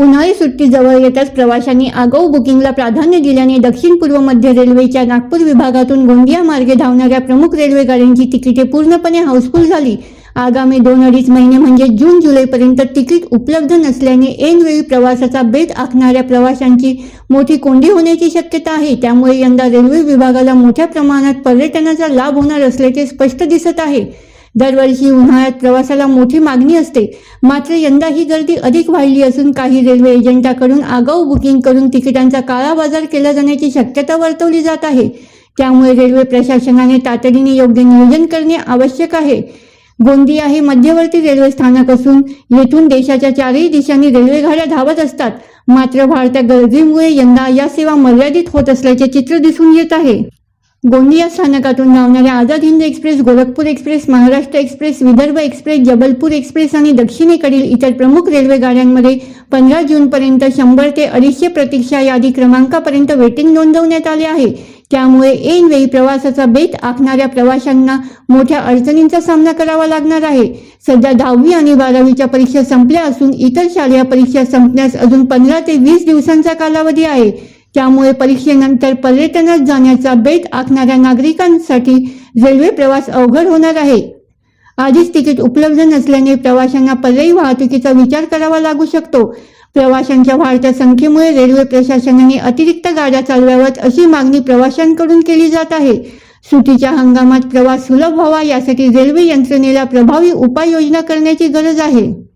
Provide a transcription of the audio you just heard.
उन्हाळी सुट्टी जवळ येताच प्रवाशांनी आगाऊ बुकिंगला प्राधान्य दिल्याने दक्षिण पूर्व मध्य रेल्वेच्या नागपूर विभागातून गोंदिया मार्गे धावणाऱ्या प्रमुख रेल्वे गाड्यांची तिकिटे पूर्णपणे हाऊसफुल झाली. आगामी दोन अडीच महिने म्हणजे जून जुलैपर्यंत तिकीट उपलब्ध नसल्याने ऐनवेळी प्रवासाचा बेत आखणाऱ्या प्रवाशांची मोठी कोंडी होण्याची शक्यता आहे. त्यामुळे यंदा रेल्वे विभागाला मोठ्या प्रमाणात पर्यटनाचा लाभ होणार असल्याचे स्पष्ट दिसत आहे. दरवर्षी उन्हाळ्यात प्रवासाला मोठी मागणी असते. मात्र यंदा ही गर्दी अधिक वाढली असून काही रेल्वे एजंटाकडून आगाऊ बुकिंग करून तिकिटांचा काळा बाजार केला जाण्याची शक्यता वर्तवली जात आहे. त्यामुळे रेल्वे प्रशासनाने तातडीने योग्य नियोजन करणे आवश्यक आहे. गोंदिया हे मध्यवर्ती रेल्वे स्थानक असून येथून देशाच्या चारही दिशांनी रेल्वेगाड्या धावत असतात. मात्र वाढत्या गर्दीमुळे यंदा या सेवा मर्यादित होत असल्याचे चित्र दिसून येत आहे. गोंदिया स्थानकातून धावणाऱ्या Azad Hind express Gorakhpur express Maharashtra express Vidarbha express Jabalpur express आणि दक्षिणेकडील इतर प्रमुख रेल्वे गाड्यांमध्ये पंधरा जूनपर्यंत शंभर ते अडीचशे प्रतीक्षा यादी क्रमांकापर्यंत वेटिंग नोंदवण्यात आले आहे. त्यामुळे ऐनवेळी प्रवासाचा बेत आखणाऱ्या प्रवाशांना मोठ्या अडचणींचा सामना करावा लागणार आहे. सध्या दहावी आणि बारावीच्या परीक्षा संपल्या असून इतर शालेय परीक्षा संपण्यास अजून पंधरा ते वीस दिवसांचा कालावधी आहे. त्यामुळे परीक्षेनंतर पर्यटनात जाण्याचा बेत आखणाऱ्या नागरिकांसाठी रेल्वे प्रवास अवघड होणार आहे. आधीच तिकीट उपलब्ध नसल्याने प्रवाशांना पर्यायी वाहतुकीचा विचार करावा लागू शकतो. प्रवाशांच्या वाढत्या संख्येमुळे रेल्वे प्रशासनाने अतिरिक्त गाड्या चालवाव्यात अशी मागणी प्रवाशांकडून केली जात आहे. सुटीच्या हंगामात प्रवास सुलभ व्हावा यासाठी रेल्वे यंत्रणेला प्रभावी उपाययोजना करण्याची गरज आहे.